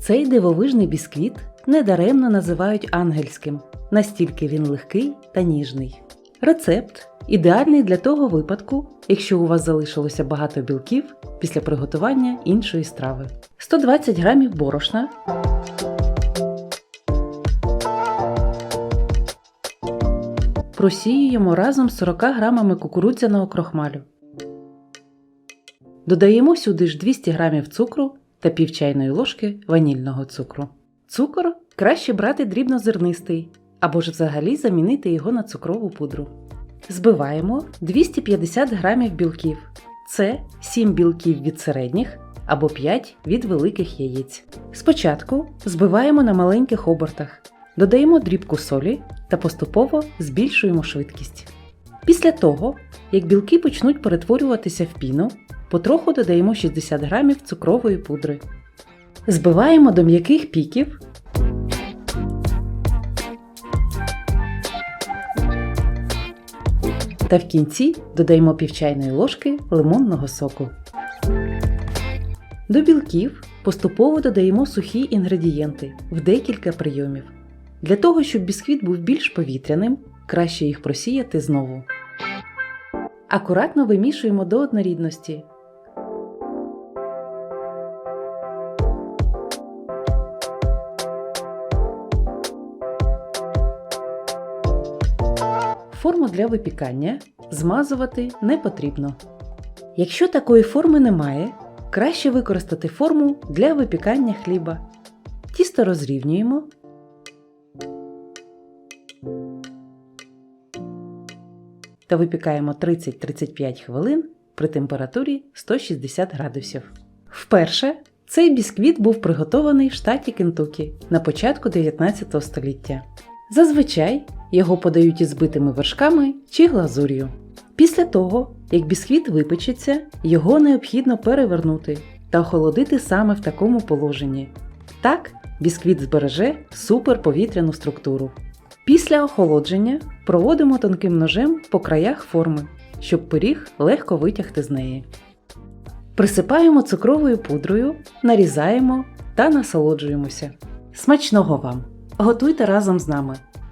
Цей дивовижний бісквіт недаремно називають ангельським, настільки він легкий та ніжний. Рецепт ідеальний для того випадку, якщо у вас залишилося багато білків після приготування іншої страви. 120 г борошна, просіюємо разом з 40 грамами кукурудзяного крохмалю. Додаємо сюди ж 200 г цукру та пів чайної ложки ванільного цукру. Цукор краще брати дрібнозернистий або ж взагалі замінити його на цукрову пудру. Збиваємо 250 г білків. Це 7 білків від середніх або 5 від великих яєць. Спочатку збиваємо на маленьких обертах, додаємо дрібку солі та поступово збільшуємо швидкість. Після того, як білки почнуть перетворюватися в піну, потроху додаємо 60 г цукрової пудри. Збиваємо до м'яких піків. Та в кінці додаємо пів чайної ложки лимонного соку. До білків поступово додаємо сухі інгредієнти в декілька прийомів. Для того, щоб бісквіт був більш повітряним, краще їх просіяти знову. Акуратно вимішуємо до однорідності. Форму для випікання змазувати не потрібно. Якщо такої форми немає, краще використати форму для випікання хліба. Тісто розрівнюємо. Та випікаємо 30-35 хвилин при температурі 160 градусів. Вперше цей бісквіт був приготований в штаті Кентукі на початку 19 століття. Зазвичай його подають із збитими вершками чи глазур'ю. Після того, як бісквіт випечеться, його необхідно перевернути та охолодити саме в такому положенні. Так, бісквіт збереже суперповітряну структуру. Після охолодження проводимо тонким ножем по краях форми, щоб пиріг легко витягти з неї. Присипаємо цукровою пудрою, нарізаємо та насолоджуємося. Смачного вам! Готуйте разом з нами!